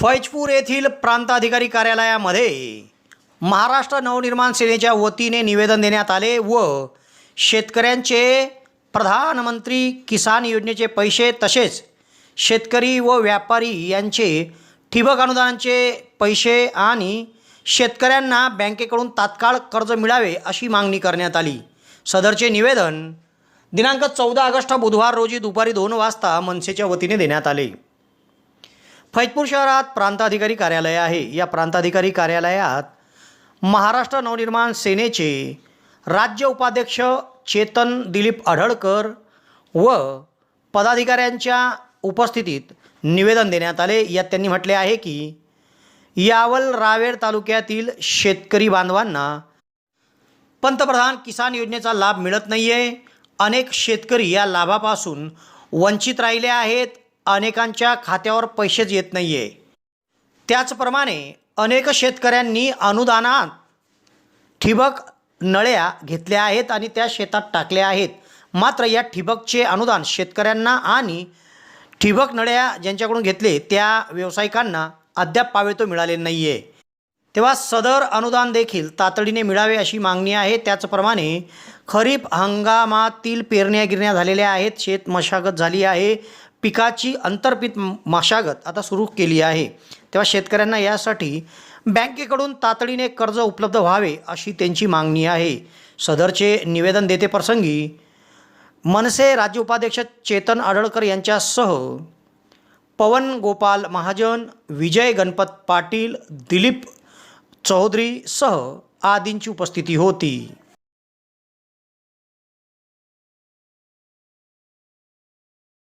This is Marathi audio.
फैजपूर येथील प्रांताधिकारी कार्यालयामध्ये महाराष्ट्र नवनिर्माण सेनेच्या वतीने निवेदन देण्यात आले व शेतकऱ्यांचे प्रधानमंत्री किसान योजनेचे पैसे तसेच शेतकरी व व्यापारी यांचे ठिबक अनुदानाचे पैसे आणि शेतकऱ्यांना बँकेकडून तात्काळ कर्ज मिळावे अशी मागणी करण्यात आली. सदरचे निवेदन दिनांक चौदा ऑगस्ट बुधवार रोजी दुपारी दोन वाजता मनसेच्या वतीने देण्यात आले. फैजपूर शहरात प्रांताधिकारी कार्यालय आहे. या प्रांताधिकारी कार्यालयात महाराष्ट्र नवनिर्माण सेनेचे राज्य उपाध्यक्ष चेतन दिलीप आढळकर व पदाधिकाऱ्यांच्या उपस्थितीत निवेदन देण्यात आले. यात त्यांनी म्हटले आहे की यावल रावेर तालुक्यातील शेतकरी बांधवांना पंतप्रधान किसान योजनेचा लाभ मिळत नाही आहे अनेक शेतकरी या लाभापासून वंचित राहिले आहेत. अनेकांच्या खात्यावर पैसेच येत नाही आहे त्याचप्रमाणे अनेक शेतकऱ्यांनी अनुदानात ठिबक नळ्या घेतल्या आहेत आणि त्या शेतात टाकल्या आहेत. मात्र या ठिबकचे अनुदान शेतकऱ्यांना आणि ठिबक नळ्या ज्यांच्याकडून घेतले त्या व्यावसायिकांना अद्याप पावेतो मिळाले नाही आहे तेव्हा सदर अनुदान देखील तातडीने मिळावे अशी मागणी आहे. त्याचप्रमाणे खरीप हंगामातील पेरण्या गिरण्या झालेल्या आहेत. शेत मशागत झाली आहे. पिकाची अंतर्पित मशागत आता सुरू केली आहे. तेव्हा शेतकऱ्यांना यासाठी बँकेकडून तातडीने कर्ज उपलब्ध व्हावे अशी त्यांची मागणी आहे. सदरचे निवेदन देते प्रसंगी मनसे राज्य उपाध्यक्ष चेतन आडळकर यांच्यासह पवन गोपाल महाजन विजय गणपत पाटील दिलीप चौधरीसह आदींची उपस्थिती होती.